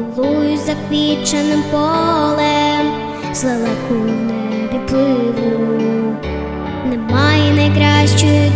милуй заквіченим полем, злелеку небі пливу, немає найкращої.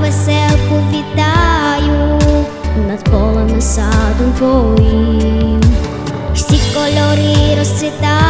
веселку вітаю. Над полем і садом твоїм, всі кольори розцвітають.